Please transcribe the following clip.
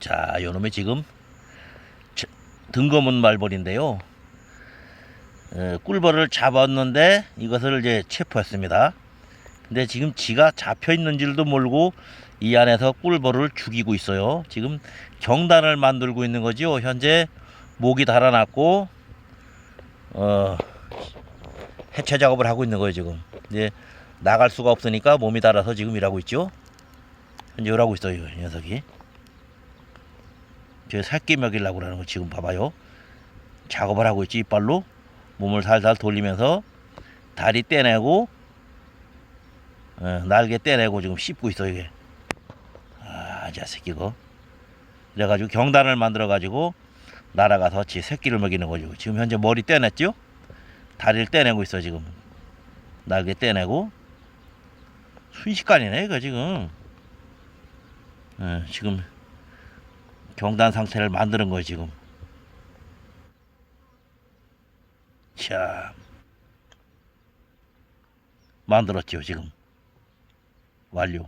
자, 요놈이 지금 저- 등검은 말벌인데요. 에, 꿀벌을 잡았는데 이것을 이제 체포했습니다. 근데 지금 지가 잡혀 있는 줄도 모르고 이 안에서 꿀벌을 죽이고 있어요. 지금 경단을 만들고 있는 거죠. 현재 목이 달아났고 어 해체 작업을 하고 있는 거예요 지금. 이제 나갈 수가 없으니까 몸이 달아서 지금 일하고 있죠. 현재 일하고 있어요 이 녀석이. 저 새끼 먹이려고 그러는 거 지금 봐봐요. 작업을 하고 있지 이빨로 몸을 살살 돌리면서 다리 떼내고 어, 날개 떼내고 지금 씹고 있어 이게. 아, 자 새끼 거. 그래가지고 경단을 만들어 가지고 날아가서 지 새끼를 먹이는 거죠. 지금 현재 머리 떼냈죠? 다리를 떼내고 있어 지금. 날개 떼내고 순식간이네 이거 지금. 어, 지금 경단 상태를 만드는 거예요 지금. 자 만들었죠 지금 완료.